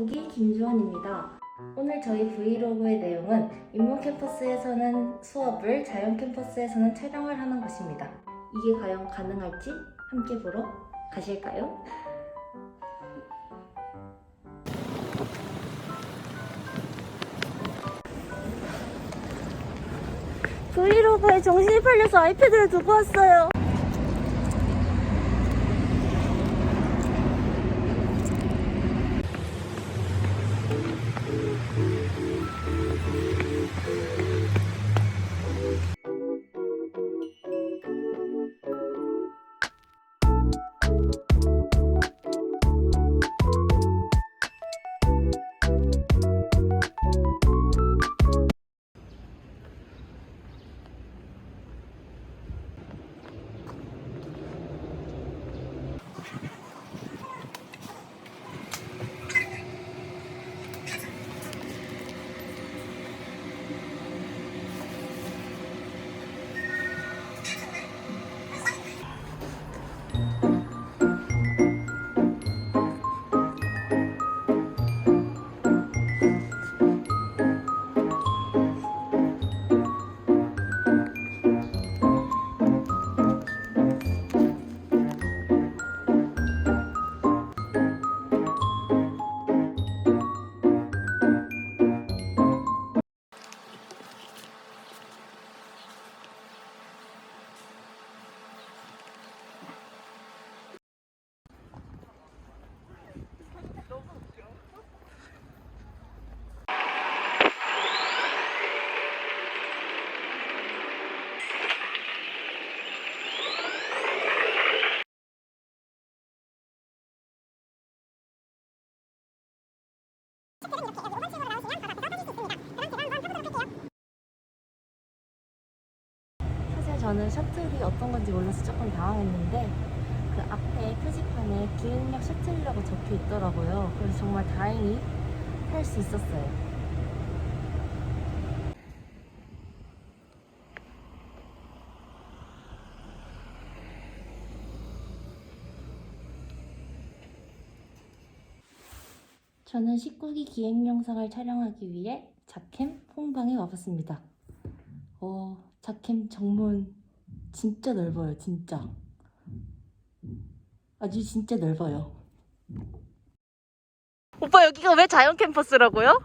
19기 김주환입니다. 오늘 저희 브이로그의 내용은 인문 캠퍼스에서는 수업을 자연 캠퍼스에서는 촬영을 하는 것입니다. 이게 과연 가능할지 함께 보러 가실까요? 브이로그에 정신이 팔려서 아이패드를 두고 왔어요. 사실 저는 셔틀이 어떤 건지 몰라서 조금 당황했는데 그 앞에 표지판에 기흥역 셔틀이라고 적혀 있더라고요. 그래서 정말 다행히 탈 수 있었어요. 저는 19기 기획 영상을 촬영하기 위해 자캠 홍방에 와봤습니다. 어, 자캠 정문 진짜 넓어요, 진짜. 아주 진짜 넓어요. 오빠 여기가 왜 자연 캠퍼스라고요?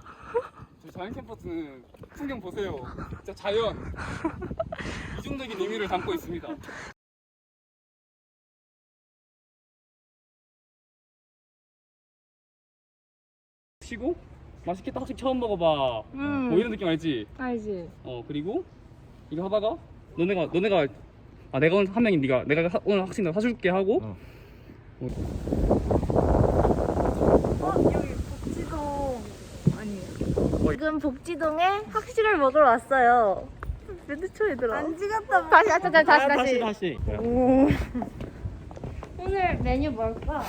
저 자연 캠퍼스는 풍경 보세요. 진짜 자연. 이중적인 의미를 담고 있습니다. 쉬고 맛있겠다 학식 처음 먹어봐. 음. 뭐 이런 느낌 알지? 알지. 어 그리고 이거 하다가 너네가 너네가 아 내가 오늘 한 명이 네가 내가 하- 오늘 학생 내가 사줄게 하고 어 여기 복지동 아니에요? 지금 복지동에 학식을 먹으러 왔어요. 몇초 얘들아? 안 찍었다. 다시 다시 다시 다시 다시. 다시. 오. 오늘 메뉴 뭘까?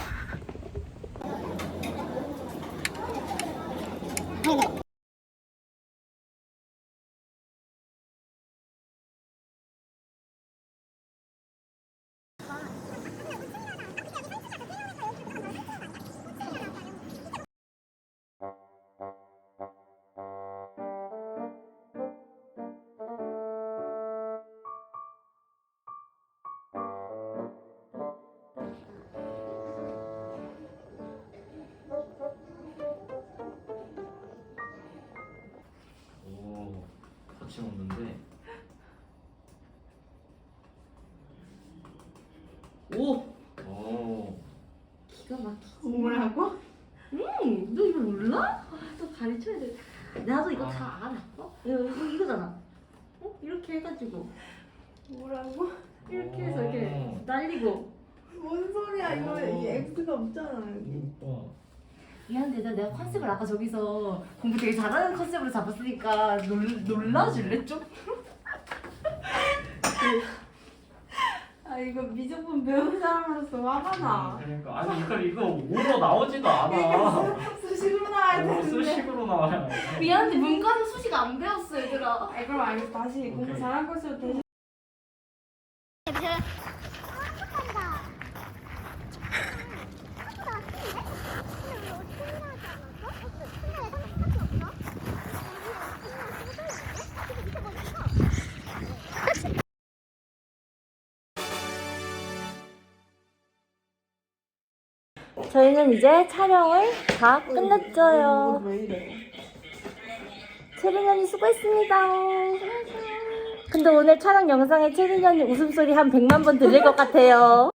같이 먹는데. 오! 오. 기가 막히지. 뭐라고? 응, 너 이거 몰라? 아, 또 가르쳐야 돼. 나도 이거 아. 다 알아. 어? 이거, 이거 이거잖아. 어? 이렇게 해가지고 뭐라고? 이렇게 해서 이렇게 오. 날리고. 뭔 소리야 이거 어. 이 X가 없잖아 이거 미안한데 나 내가 컨셉을 아까 저기서 공부 되게 잘하는 컨셉으로 잡았으니까 놀, 놀라줄래 좀? 아 이거 미적분 배운 사람으로서 화가 나 그러니까 아니 이거 이거 오로 나오지도 않아. 수식으로 나와야 어, 되는데 수식으로 나와요. 미안한데 문과는 수식 안 배웠어 얘들아. 아 그럼 알겠어 다시 공부 오케이. 잘한 것으로 대신 저희는 이제 촬영을 다 끝냈어요. 채린 언니 수고했습니다. 근데 오늘 촬영 영상에 채린 언니 웃음소리 한 100만 번 들릴 것 같아요.